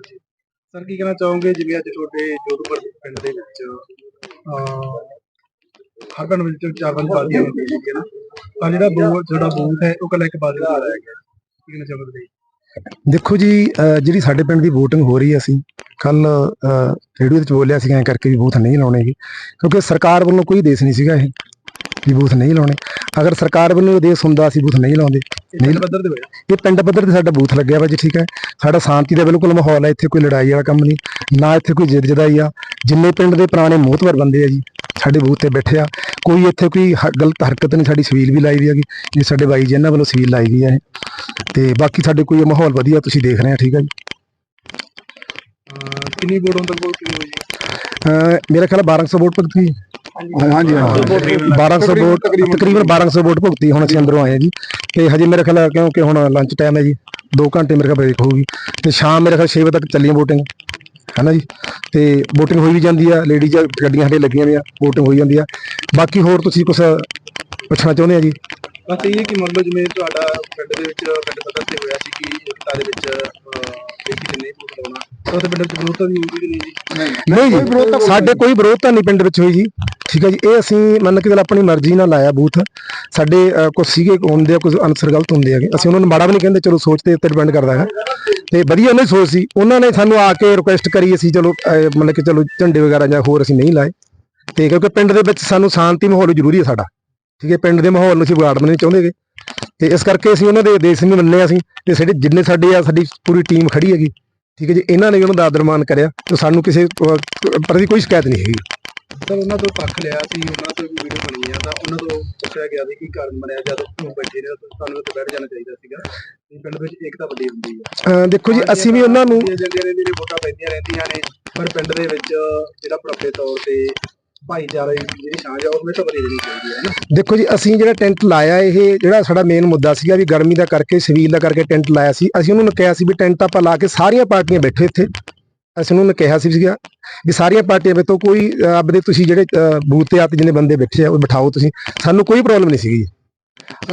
Sir, ਕੀ ਕਹਿਣਾ ਚਾਹੋਗੇ? ਜਿਵੇਂ ਅੱਜ ਤੁਹਾਡੇ ਜੋਧਪੁਰ ਪਿੰਡ ਦੇ ਵਿੱਚ, ਅਹ, ਹਰ ਪਿੰਡ ਵਿੱਚ ਚਾਰ ਪੰਜ ਪਾਰਟੀਆਂ ਹੁੰਦੀਆਂ ਸੀਗੀਆਂ ਨਾ? ਤਾਂ ਜਿਹੜਾ ਬੂਥ ਜਿਹੜਾ ਬੂਥ ਹੈ, ਉਹ ਕੱਲਾ ਇੱਕ ਬਾਦਲ ਦਾ ਰਹਿ ਗਿਆ ਕੀ ਕਹਿਣਾ ਚਾਹੋਗੇ? ਦੇਖੋ ਜੀ ਜਿਹੜੀ ਸਾਡੇ ਪਿੰਡ ਦੀ VOTING ਹੋ ਰਹੀ ਹੈ ਅਸੀਂ, ਕੱਲ ਰੇਡੀਓ ਵਿੱਚ ਬੋਲਿਆ ਸੀ ਐਂ ਕਰਕੇ ਵੀ ਬੂਥ ਨਹੀਂ ਲਾਉਣੇ ਜੀ ਕਿਉਂਕਿ ਸਰਕਾਰ ਵੱਲੋਂ ਕੋਈ ਦੇਸ਼ ਨਹੀਂ ਸੀਗਾ ਇਹ, ਵੀ ਬੂਥ ਨਹੀਂ ਲਾਉਣੇ। ਅਗਰ ਸਰਕਾਰ ਵੱਲੋਂ ਦੇਸ਼ ਹੁੰਦਾ, ਅਸੀਂ ਬੂਥ ਨਹੀਂ ਲਾਉਂਦੇ। ਇਹ ਪਿੰਡ ਪੱਧਰ ਦੇ ਹੋਇਆ? ਇਹ ਪਿੰਡ ਪੱਧਰ ਤੇ ਸਾਡਾ ਬੂਥ ਲੱਗਿਆ ਵਾ ਜੀ ਠੀਕ ਹੈ। ਸਾਡਾ ਸ਼ਾਂਤੀ ਦਾ ਬਿਲਕੁਲ ਮਾਹੌਲ ਹੈ ਇੱਥੇ ਕੋਈ ਲੜਾਈ ਵਾਲਾ ਕੰਮ ਨਹੀਂ ਨਾ ਇੱਥੇ ਕੋਈ ਜਿੱਦ ਜਦਾਈ ਆ। ਜਿੰਨੇ ਪਿੰਡ ਦੇ ਪੁਰਾਣੇ ਮੋਹਤਵਰ ਬੰਦੇ ਆ ਜੀ ਸਾਡੇ ਬੂਥ ਤੇ ਬੈਠੇ ਆ। ਕੋਈ ਇੱਥੇ ਕੋਈ ਹ- ਗਲਤ ਹਰਕਤ ਨਹੀਂ ਸਾਡੀ ਸਵੀਲ ਵੀ ਲਾਈ ਵੀ ਹੈਗੀ ਜੀ ਸਾਡੇ ਬਾਈ ਜੀ ਇਹਨਾਂ ਵੱਲੋਂ ਸਵੀਲ ਲਾਈ ਗਈ ਹੈ ਇਹ। ਤੇ ਬਾਕੀ ਸਾਡੇ ਕੋਈ ਮਾਹੌਲ ਵਧੀਆ ਤੁਸੀਂ ਦੇਖ ਰਹੇ ਆ ਠੀਕ ਹੈ ਜੀ। ਅਹ ਕਿੰਨੀ ਵੋਟ ਹੁਣ ਤੱਕ ਵੋਟ ਕਿੰਨੀ ਹੋਈ ਜੀ ਅਹ ਮੇਰਾ ਖਿਆਲ ਹੈ 1200 ਵੋਟ ਭੁਗਤੀ। ਹਾਂਜੀ ਹਾਂ। 1200 ਵੋਟ ਤਕਰੀਬਨ। 1200 ਵੋਟ ਭੁਗਤੀ ਹੁਣ ਅਸੀਂ ਅੰਦਰੋਂ ਆਏ ਆ ਜੀ। ਤੇ ਹਜੇ ਮੇਰੇ ਖਿਆਲ ਕਿਉਂਕਿ ਹੁਣ ਲੰਚ ਟਾਈਮ ਹੈ ਜੀ 2 ਘੰਟੇ ਮੇਰੇ ਖਿਆਲ ਬ੍ਰੇਕ ਹੋਊਗੀ ਤੇ ਸ਼ਾਮ ਮੇਰੇ ਖਿਆਲ 6 ਵਜੇ ਤੱਕ ਚੱਲੀਆਂ VOTING ਹੈ ਨਾ ਜੀ? ਤੇ VOTING ਹੋਈ ਵੀ ਜਾਂਦੀ ਆ ਲੇਡੀਜ਼ ਗੱਡੀਆਂ ਸਾਡੇ ਲੱਗੀਆਂ ਨੇ ਆ VOTING ਹੋਈ ਜਾਂਦੀ ਆ। ਬਾਕੀ ਹੋਰ ਤੁਸੀਂ ਕੁਝ ਪੁੱਛਣਾ ਚਾਹੁੰਦੇ ਆ ਜੀ? ਬਸ ਇਹ ਹੈ ਕਿ ਮੰਨ ਲਓ ਜਿਵੇਂ ਤੁਹਾਡਾ ਪਿੰਡ ਦੇ ਵਿੱਚ, ਪਿੰਡ ਪੱਧਰ ਤੇ ਹੋਇਆ ਸੀ ਕਿ ਏਕਤਾ ਦੇ ਵਿੱਚ ਦੇਖੀ ਨਹੀਂ ਵੋਟ ਲਾਉਣਾ ਉਹਦੇ ਪਿੰਡ ਵਿੱਚ ਵਿਰੋਧਤਾ ਵੀ ਹੋਊਗੀ ਕਿ ਨਹੀਂ ਜੀ? ਨਹੀਂ ਜੀ ਸਾਡੇ ਕੋਈ ਵਿਰੋਧਤਾ ਨਹੀਂ ਪਿੰਡ ਵਿੱਚ ਹੋਈ ਜੀ। ਠੀਕ ਹੈ ਜੀ ਇਹ ਅਸੀਂ ਮੰਨ ਕੇ ਚੱਲ ਆਪਣੀ ਮਰਜ਼ੀ ਨਾਲ ਲਾਇਆ ਬੂਥ। ਸਾਡੇ ਅਹ, ਕੁਛ ਸੀਗੇ ਹੁੰਦੇ ਆ ਕੁਝ ਅਨਸਰ ਗਲਤ ਹੁੰਦੇ ਹੈਗੇ। ਅਸੀਂ ਉਹਨਾਂ ਨੂੰ ਮਾੜਾ ਵੀ ਨਹੀਂ ਕਹਿੰਦੇ ਚਲੋ ਸੋਚ ਤੇ ਉੱਤੇ ਡਿਪੈਂਡ ਕਰਦਾ ਹੈ ਤੇ ਵਧੀਆ ਉਹਨਾਂ ਦੀ ਸੋਚ ਸੀ। ਉਹਨਾਂ ਨੇ ਸਾਨੂੰ ਆ ਕੇ ਰਿਕੁਐਸਟ ਕਰੀ ਅਸੀਂ ਚਲੋ ਅਹ, ਮਤਲਬ ਕਿ ਚਲੋ ਝੰਡੇ ਵਗੈਰਾ ਜਾਂ ਹੋਰ ਅਸੀਂ ਨਹੀਂ ਲਾਏ। ਤੇ ਕਿਉਂਕਿ ਪਿੰਡ ਦੇ ਵਿੱਚ ਸਾਨੂੰ ਸ਼ਾਂਤੀ ਮਾਹੌਲ ਜ਼ਰੂਰੀ ਹੈ ਸਾਡਾ। ਠੀਕ ਹੈ ਪਿੰਡ ਦੇ ਮਾਹੌਲ ਨੂੰ ਅਸੀਂ ਵਿਗਾੜਨਾ ਨਹੀਂ ਚਾਹੁੰਦੇਗੇ ਤੇ ਇਸ ਕਰਕੇ ਅਸੀਂ ਉਹਨਾਂ ਦੇ ਦੇਸ਼ ਨੂੰ ਮੰਨੇ ਅਸੀਂ। ਤੇ ਸਾਡੇ ਜਿੰਨੇ ਸਾਡੇ ਆ ਸਾਡੀ ਪੂਰੀ ਟੀਮ ਖੜੀ ਹੈਗੀ। ਠੀਕ ਹੈ ਜੀ ਇਹਨਾਂ ਨੇ ਉਹਨਾਂ ਦਾ ਆਦਰ ਮਾਨ ਕਰਿਆ ਤੇ ਸਾਨੂੰ ਕਿਸੇ ਪ੍ਰਤੀ ਕੋਈ ਸ਼ਿਕਾਇਤ ਨਹੀਂ ਹੈਗੀ। ਸਰ ਉਹਨਾਂ ਤੋਂ ਪੱਖ ਲਿਆ ਸੀ ਉਹਨਾਂ ਤੋਂ ਵੀਡੀਓ ਬਣੀ ਆ ਤਾਂ ਉਹਨਾਂ ਤੋਂ ਪੁੱਛਿਆ ਗਿਆ ਸੀ ਕਿ ਕਾਰਨ ਬਣਿਆ ਜਦ ਉਹ ਬੈਠੇ ਨੇ ਤਾਂ ਸਾਨੂੰ ਉੱਥੇ ਬੈਠ ਜਾਣਾ ਚਾਹੀਦਾ ਸੀਗਾ। ਪਿੰਡ ਵਿੱਚ ਏਕਤਾ ਵੱਡੀ ਹੁੰਦੀ ਹੈ ਦੇਖੋ ਜੀ ਅਸੀਂ ਵੀ ਉਹਨਾਂ ਨੂੰ ਨੇ ਵੋਟਾਂ ਪੈਂਦੀਆਂ ਰਹਿੰਦੀਆਂ ਨੇ ਪਰ ਪਿੰਡ ਦੇ ਵਿੱਚ ਜਿਹੜਾ ਪ੍ਰੋਪੇ ਤੌਰ ਤੇ ਭਾਈਚਾਰੇ ਜਿਹੜੀ ਸਾਂਝ ਆ ਉਹ ਹਮੇਸ਼ਾ ਬਣੀ ਰਹਿਣੀ ਚਾਹੀਦੀ ਹੈ ਨਾ। ਦੇਖੋ ਜੀ ਅਸੀਂ ਜਿਹੜਾ ਟੈਂਟ ਲਾਇਆ ਇਹ ਜਿਹੜਾ ਸਾਡਾ ਮੇਨ ਮੁੱਦਾ ਸੀਗਾ ਵੀ ਗਰਮੀ ਦਾ ਕਰਕੇ ਸਵੀਲ ਦਾ ਕਰਕੇ ਟੈਂਟ ਲਾਇਆ ਸੀ। ਅਸੀਂ ਉਹਨਾਂ ਨੂੰ ਕਿਹਾ ਸੀ ਵੀ ਟੈਂਟ ਆਪਾਂ ਲਾ ਕੇ ਸਾਰੀਆਂ ਪਾਰਟੀਆਂ ਬੈਠੋ ਇੱਥੇ। ਅਸੀਂ ਉਹਨਾਂ ਨੂੰ ਕਿਹਾ ਸੀ ਸੀਗਾ ਵੀ ਸਾਰੀਆਂ ਪਾਰਟੀਆਂ ਵਿੱਚੋਂ ਕੋਈ ਆਪਦੇ ਤੁਸੀਂ ਜਿਹੜੇ ਅਹ, ਬੂਥ ਤੇ ਆਤੇ ਜਿਹਨੇ ਬੰਦੇ ਬੈਠੇ ਆ ਉਹ ਬਿਠਾਓ ਤੁਸੀਂ। ਸਾਨੂੰ ਕੋਈ ਪ੍ਰੋਬਲਮ ਨਹੀਂ ਸੀਗੀ।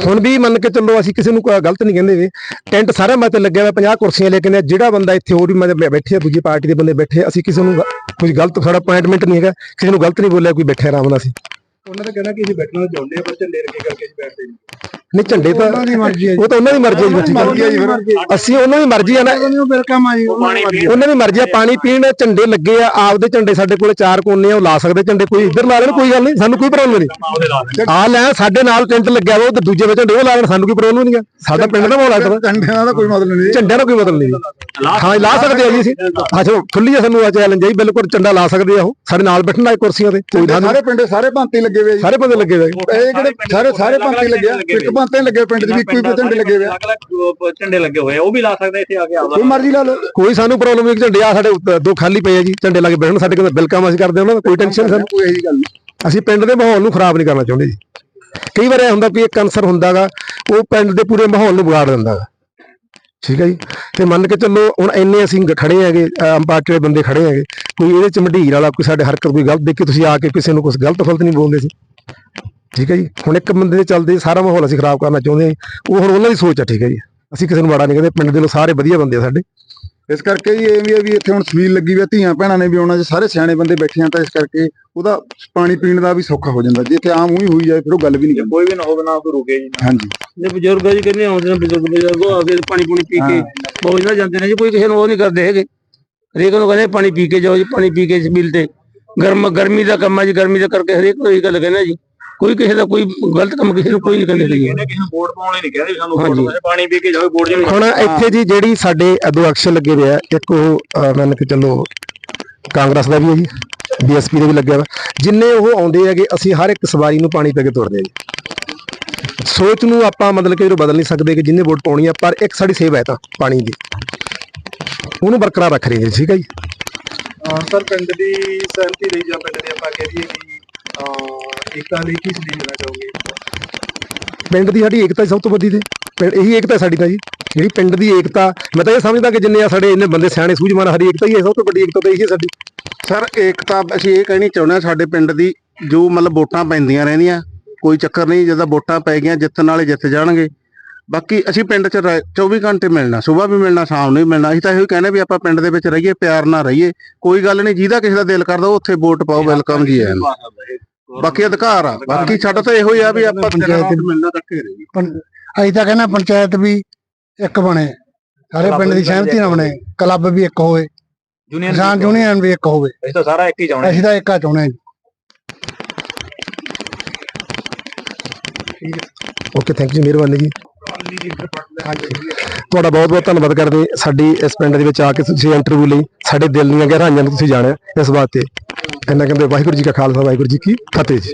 ਹੁਣ ਵੀ ਮੰਨ ਕੇ ਚੱਲੋ ਅਸੀਂ ਕਿਸੇ ਨੂੰ ਕੋਈ ਗਲਤ ਨਹੀਂ ਕਹਿੰਦੇ ਵੀ। ਟੈਂਟ ਸਾਰਾ ਮਤ ਲੱਗਿਆ ਹੋਇਆ 50 ਕੁਰਸੀਆਂ ਲੈ ਕੇ ਨੇ ਜਿਹੜਾ ਬੰਦਾ ਇੱਥੇ ਹੋਰ ਵੀ ਮਤਲਬ ਬੈਠੇ ਆ ਦੂਜੀ ਪਾਰਟੀ ਦੇ ਬੰਦੇ ਬੈਠੇ ਆ, ਅਸੀਂ ਕਿਸੇ ਨੂੰ ਗ- ਕੁਝ ਗਲਤ ਸਾਡਾ ਅਪਾਇੰਟਮੈਂਟ ਨਹੀਂ ਹੈਗਾ ਕਿਸੇ ਨੂੰ ਗਲਤ ਨਹੀਂ ਬੋਲਿਆ ਕੋਈ ਬੈਠਾ ਆਰਾਮ ਨਾਲ ਅਸੀਂ। ਉਹਨਾਂ ਦਾ ਕਹਿਣਾ ਕਿ ਅਸੀਂ ਬੈਠਣਾ ਚਾਹੁੰਦੇ ਆ ਪਰ ਝੰਡੇ ਰੱਖੇ ਕਰਕੇ ਅਸੀਂ ਬੈਠਦੇ ਨਹੀਂ। ਨਹੀਂ ਝੰਡੇ ਤਾਂ ਉਹਨਾਂ ਦੀ ਮਰਜ਼ੀ ਹੈ ਜੀ। ਉਹ ਤਾਂ ਉਹਨਾਂ ਦੀ ਮਰਜ਼ੀ ਹੈ ਜੀ ਬੱਚੀ ਮਰਜ਼ੀ ਹੈ ਜੀ। ਫਿਰ। ਅਸੀਂ ਉਹਨਾਂ ਦੀ ਮਰਜ਼ੀ ਆ ਨਾ। ਉਹ ਫਿਰ ਕੰਮ ਆ ਜੀ ਉਹਨਾਂ ਦੀ ਮਰਜ਼ੀ ਉਹਨਾਂ ਦੀ ਮਰਜ਼ੀ ਆ ਪਾਣੀ ਪੀਣ ਝੰਡੇ ਲੱਗੇ ਆ ਆਪਦੇ ਝੰਡੇ ਸਾਡੇ ਕੋਲ ਚਾਰ ਕੋਨੇ ਆ ਉਹ ਲਾ ਸਕਦੇ ਝੰਡੇ। ਕੋਈ ਇੱਧਰ ਲਾ ਲੈਣ ਕੋਈ ਗੱਲ ਨਹੀਂ ਸਾਨੂੰ ਕੋਈ ਪ੍ਰੋਬਲਮ ਨਹੀਂ। ਆ ਲੈ ਸਾਡੇ ਨਾਲ ਟੈਂਟ ਲੱਗਿਆ ਵਾ ਉਹ ਤੇ ਦੂਜੇ ਵਿੱਚ ਝੰਡੇ ਉਹ ਲਾ ਲੈਣ ਸਾਨੂੰ ਕੋਈ ਪ੍ਰੋਬਲਮ ਨਹੀਂ ਆ ਸਾਡਾ ਪਿੰਡ ਦਾ ਮਾਹੌਲ ਆ ਸਾਡਾ ਝੰਡਿਆਂ ਦਾ ਕੋਈ ਮਤਲਬ ਨਹੀਂ। ਝੰਡਿਆਂ ਦਾ ਕੋਈ ਮਤਲਬ ਨਹੀਂ। ਹਾਂ ਲਾ ਸਕਦੇ ਆ ਜੀ ਅਸੀਂ। ਚਲੋ ਖੁੱਲੀ ਆ ਸਾਨੂੰ ਆ ਚੈਲੰਜ ਜੀ ਬਿਲਕੁਲ ਝੰਡਾ ਲਾ ਸਕਦੇ ਆ ਉਹ। ਸਾਡੇ ਨਾਲ ਬੈਠਣ ਦਾ ਕੁਰਸੀਆਂ ਤੇ ਕੋਈ ਨਾ ਸਾਰੇ ਪਿੰਡ ਸਾਰੇ ਭਾਂਤੀ ਲੱਗੇ ਹੋਏ ਜੀ। ਸਾਰੇ ਬੰਦੇ ਲੱਗੇ ਹੋਏ ਆ। ਇਹ ਜਿਹੜੇ ਸਾਰੇ ਸਾਰੇ ਭਾਂਤੀ ਲੱਗੇ ਆ ਇੱਕ ਭਾਂਤੇ ਲੱਗੇ ਪਿੰਡ 'ਚ ਵੀ ਹੀ ਝੰਡੇ ਲੱਗੇ ਹੋਏ ਆ। ਝੰਡੇ ਲੱਗੇ ਹੋਏ ਆ ਉਹ ਵੀ ਲਾ ਸਕਦੇ ਇੱਥੇ ਆ ਕੇ ਆਪਦਾ। ਕੋਈ ਮਰਜ਼ੀ ਲਾ ਲਓ। ਕੋਈ ਸਾਨੂੰ ਪ੍ਰੋਬਲਮ ਨਹੀਂ ਝੰਡੇ ਆ ਸਾਡੇ ਉੱਤੇ ਦੋ ਖਾਲੀ ਪਏ ਆ ਜੀ ਝੰਡੇ ਲਾ ਕੇ ਬੈਠਣ ਸਾਡੇ ਕੋਲ ਬਿਲ ਕੰਮ ਅਸੀਂ ਕਰਦੇ ਉਹਨਾਂ ਦਾ ਕੋਈ ਟੈਨਸ਼ਨ ਸਾਨੂੰ ਕੋਈ ਇਹੀ ਗੱਲ ਨਹੀਂ। ਅਸੀਂ ਪਿੰਡ ਦੇ ਮਾਹੌਲ ਨੂੰ ਖਰਾਬ ਨਹੀਂ ਕਰਨਾ ਚਾਹੁੰਦੇ ਜੀ। ਕਈ ਵਾਰ ਇਹ ਹੁੰਦਾ ਵੀ ਇੱਕ ਅਨਸਰ ਹੁੰਦਾਗਾ ਉਹ ਪਿੰਡ ਦੇ ਪੂਰੇ ਮਾਹੌਲ ਨੂੰ ਵਿਗਾੜ ਦਿੰਦਾਗਾ। ਠੀਕ ਹੈ ਜੀ? ਤੇ ਮੰਨ ਕੇ ਚੱਲੋ ਹੁਣ ਇੰਨੇ ਅਸੀਂ ਖੜੇ ਹੈਗੇ ਆਮ ਪਾਰਟੀ ਦੇ ਬੰਦੇ ਖੜੇ ਹੈਗੇ ਕੋਈ ਇਹਦੇ ਚ ਮੰਡੀਰ ਵਾਲਾ ਕੋਈ ਸਾਡੇ ਹਰਕਤ ਕੋਈ ਗਲਤ ਦੇਖ ਕੇ ਤੁਸੀਂ ਆ ਕੇ ਕਿਸੇ ਨੂੰ ਕੁਝ ਗਲਤ ਫਲਤ ਨਹੀਂ ਬੋਲਦੇ ਸੀ। ਠੀਕ ਹੈ ਜੀ? ਹੁਣ ਇੱਕ ਬੰਦੇ ਦੇ ਚੱਲਦੇ ਸਾਰਾ ਮਾਹੌਲ ਅਸੀਂ ਖਰਾਬ ਕਰਨਾ ਚਾਹੁੰਦੇ ਹਾਂ। ਉਹ ਹੁਣ ਉਹਨਾਂ ਦੀ ਸੋਚ ਹੈ ਠੀਕ ਹੈ ਜੀ? ਅਸੀਂ ਕਿਸੇ ਨੂੰ ਮਾੜਾ ਨਹੀਂ ਕਹਿੰਦੇ ਪਿੰਡ ਦੇ ਲੋਕ ਸਾਰੇ ਵਧੀਆ ਬੰਦੇ ਆ ਸਾਡੇ। ਇਸ ਕਰਕੇ ਜੀ ਇਹ ਵੀ ਹੈ ਵੀ ਇੱਥੇ ਹੁਣ ਸਵੀਲ ਲੱਗੀ ਹੋਈ ਆ ਧੀਆਂ ਭੈਣਾਂ ਨੇ ਵੀ ਆਉਣਾ ਜੇ ਸਾਰੇ ਸਿਆਣੇ ਬੰਦੇ ਬੈਠੇ ਆ ਤਾਂ ਇਸ ਕਰਕੇ ਉਹਦਾ ਪਾਣੀ ਪੀਣ ਦਾ ਵੀ ਸੌਖਾ ਹੋ ਜਾਂਦਾ। ਜੇ ਇੱਥੇ ਆਮ ਉਹੀ ਹੋਈ ਜਾਏ ਫਿਰ ਉਹ ਗੱਲ ਵੀ ਨਹੀਂ ਕੋਈ ਵੀ ਨਾ ਹੋਵੇ ਨਾ ਕੋਈ ਰੁਕੇ ਜੀ ਹਾਂਜੀ। ਜੇ ਬਜ਼ੁਰਗ ਜੀ ਕਹਿੰਦੇ ਆਉਂਦੇ ਨੇ ਬਜ਼ੁਰਗ ਬਜ਼ੁਰਗ ਆ ਕੇ ਪਾਣੀ ਪੂਣੀ ਪੀ ਕੇ ਬਹੁਤ ਨਾ ਜਾਂਦੇ ਨੇ ਜੀ ਕੋਈ ਕਿਸੇ ਨੂੰ ਉਹ ਨਹੀਂ ਕਰਦੇ ਹੈਗੇ। ਹਰੇਕ ਨੂੰ ਕਹਿੰਦੇ ਪਾਣੀ ਪੀ ਕੇ ਜਾਓ ਜੀ ਪਾਣੀ ਪੀ ਕੇ ਇਸ ਬਿਲ ਤੇ। ਗਰਮ ਗਰਮੀ ਦਾ ਕੰਮ ਹੈ ਜੀ ਗਰਮੀ ਦਾ ਕਰਕੇ ਹਰੇਕ ਨੂੰ ਇਹ ਗੱਲ ਕਹਿੰਦਾ ਜੀ। ਕੋਈ ਕਿਸੇ ਦਾ ਕੋਈ ਗਲਤ ਕੰਮ ਕਿਸੇ ਨੂੰ ਕੋਈ ਨਹੀਂ ਕਹਿੰਦੇ ਜੀ ਕਿਸੇ ਨੂੰ ਵੋਟ ਪਾਉਣ ਲਈ ਨਹੀਂ ਕਹਿੰਦੇ ਸਾਨੂੰ। ਵੋਟ ਪਾਣੀ ਪੀ ਕੇ ਜਾਓ ਵੋਟ ਜਿਵੇਂ ਹੁਣ ਇੱਥੇ ਜੀ ਜਿਹੜੀ ਸਾਡੇ ਦੋ ਅਕਸ਼ਰ ਲੱਗੇ ਹੋਏ ਆ ਇੱਕ ਉਹ ਮੰਨ ਕੇ ਚੱਲੋ ਕਾਂਗਰਸ ਦਾ ਵੀ ਹੈ ਜੀ ਬੀਐਸਪੀ ਦਾ ਵੀ ਲੱਗਿਆ ਵਾ। ਜਿੰਨੇ ਉਹ ਆਉਂਦੇ ਹੈਗੇ ਅਸੀਂ ਹਰ ਇੱਕ ਸਵਾਰੀ ਨੂੰ ਪਾਣੀ ਪਾ ਕੇ ਤੁਰਦੇ ਆ ਜੀ। ਸੋਚ ਨੂੰ ਆਪਾਂ ਮਤਲਬ ਕਿ ਜਦੋਂ ਬਦਲ ਨਹੀਂ ਸਕਦੇ ਕਿ ਜਿੰਨੇ ਵੋਟ ਪਾਉਣੀ ਆ ਪਰ ਇੱਕ ਸਾਡੀ ਸੇਵਾ ਹੈ ਤਾਂ ਪਾਣੀ ਦੀ। ਉਹਨੂੰ ਬਰਕਰਾਰ ਰੱਖ ਰਹੇ ਜੀ ਠੀਕ ਹੈ ਜੀ। ਸਰ ਪਿੰਡ ਦੀ ਸਹਿਮਤੀ ਰਹੀ ਜਾਂ ਪਿੰਡ ਦੇ ਆਪਾਂ ਕਹਿ ਦਈਏ ਕਿ ਏਕਤਾ ਲਈ ਕੀ ਸੰਦੇਸ਼ ਦੇਣਾ ਚਾਹੋਗੇ? ਪਿੰਡ ਦੀ ਸਾਡੀ ਏਕਤਾ ਹੀ ਸਭ ਤੋਂ ਵੱਡੀ ਤੇ ਪਿੰਡ ਇਹੀ ਏਕਤਾ ਸਾਡੀ ਤਾਂ ਜੀ। ਜਿਹੜੀ ਪਿੰਡ ਦੀ ਏਕਤਾ ਮੈਂ ਤਾਂ ਇਹ ਸਮਝਦਾ ਕਿ ਜਿੰਨੇ ਆ ਸਾਡੇ ਇੰਨੇ ਬੰਦੇ ਸਿਆਣੇ ਸੂਝਵਾਨ ਹਰੀ ਏਕਤਾ ਹੀ ਹੈ ਸਭ ਤੋਂ ਵੱਡੀ ਏਕਤਾ ਤਾਂ ਇਹੀ ਹੈ ਸਾਡੀ। ਸਰ ਏਕਤਾ ਅਸੀਂ ਇਹ ਕਹਿਣੀ ਚਾਹੁੰਦੇ ਹਾਂ ਸਾਡੇ ਪਿੰਡ ਦੀ ਜੋ ਮਤਲਬ ਵੋਟਾਂ ਪੈਂਦੀਆਂ ਰਹਿੰਦੀਆਂ ਕੋਈ ਚੱਕਰ ਨਹੀਂ ਜਦੋਂ ਵੋਟਾਂ ਪੈ ਗਈਆਂ ਜਿੱਤਣ ਵਾਲੇ ਜਿੱਤ ਜਾਣਗੇ। ਬਾਕੀ ਅਸੀਂ ਪਿੰਡ 'ਚ ਰਹਿ- 24 ਘੰਟੇ ਮਿਲਣਾ ਸਵੇਰ ਵੀ ਮਿਲਣਾ ਸ਼ਾਮ ਨੂੰ ਵੀ ਮਿਲਣਾ। ਅਸੀਂ ਤਾਂ ਇਹੋ ਹੀ ਕਹਿੰਦੇ ਵੀ ਆਪਾਂ ਪਿੰਡ ਦੇ ਵਿੱਚ ਰਹੀਏ ਪਿਆਰ ਨਾਲ ਰਹੀਏ। ਕੋਈ ਗੱਲ ਨਹੀਂ ਜਿਹਦਾ ਕਿਸੇ ਦਾ ਦਿਲ ਕਰਦਾ ਉਹ ਉੱਥੇ ਵੋਟ ਪਾਓ ਵੈਲਕਮ ਜੀ ਆਇਆਂ ਨੂੰ। ਬਾਕੀ ਅਧਿਕਾਰ ਆ। ਬਾਕੀ ਸਾਡਾ ਤਾਂ ਇਹੋ ਹੀ ਆ ਵੀ ਆਪਾਂ ਪੰਚਾਇਤ ਮਿਲਣਾ ਇਕੱਠੇ ਰਹੀਏ ਅਸੀਂ ਤਾਂ ਕਹਿੰਦੇ ਪੰਚਾਇਤ ਵੀ ਇੱਕ ਬਣੇ। ਸਾਰੇ ਪਿੰਡ ਦੀ ਸਹਿਮਤੀ ਨਾਲ ਬਣੇ। ਕਲੱਬ ਵੀ ਇੱਕ ਹੋਵੇ। ਯੂਨੀਅਨ ਕਿਸਾਨ ਯੂਨੀਅਨ ਵੀ ਇੱਕ ਹੋਵੇ। ਅਸੀਂ ਤਾਂ ਸਾਰਾ ਇੱਕ ਹੀ ਚਾਹੁੰਦੇ ਅਸੀਂ ਤਾਂ ਇੱਕਾ ਚਾਹੁੰਦੇ ਹਾਂ ਜੀ। ਓਕੇ ਥੈਂਕ ਯੂ ਮਿਹਰਬਾਨੀ ਜੀ। ਤੁਹਾਡਾ ਬਹੁਤ ਬਹੁਤ ਧੰਨਵਾਦ ਕਰਦੇ ਸਾਡੀ ਇਸ ਪਿੰਡ ਦੇ ਵਿੱਚ ਆ ਕੇ ਤੁਸੀਂ ਇੰਟਰਵਿਊ ਲਈ। ਸਾਡੇ ਦਿਲ ਦੀਆਂ ਗਹਿਰਾਈਆਂ ਨੂੰ ਤੁਸੀਂ ਜਾਣਿਆ ਇਸ ਬਾਤ ਤੇ ਕਹਿੰਦੇ ਵਾਹਿਗੁਰੂ ਜੀ ਕਾ ਖਾਲਸਾ ਵਾਹਿਗੁਰੂ ਜੀ ਕੀ ਫਤਿਹ ਜੀ।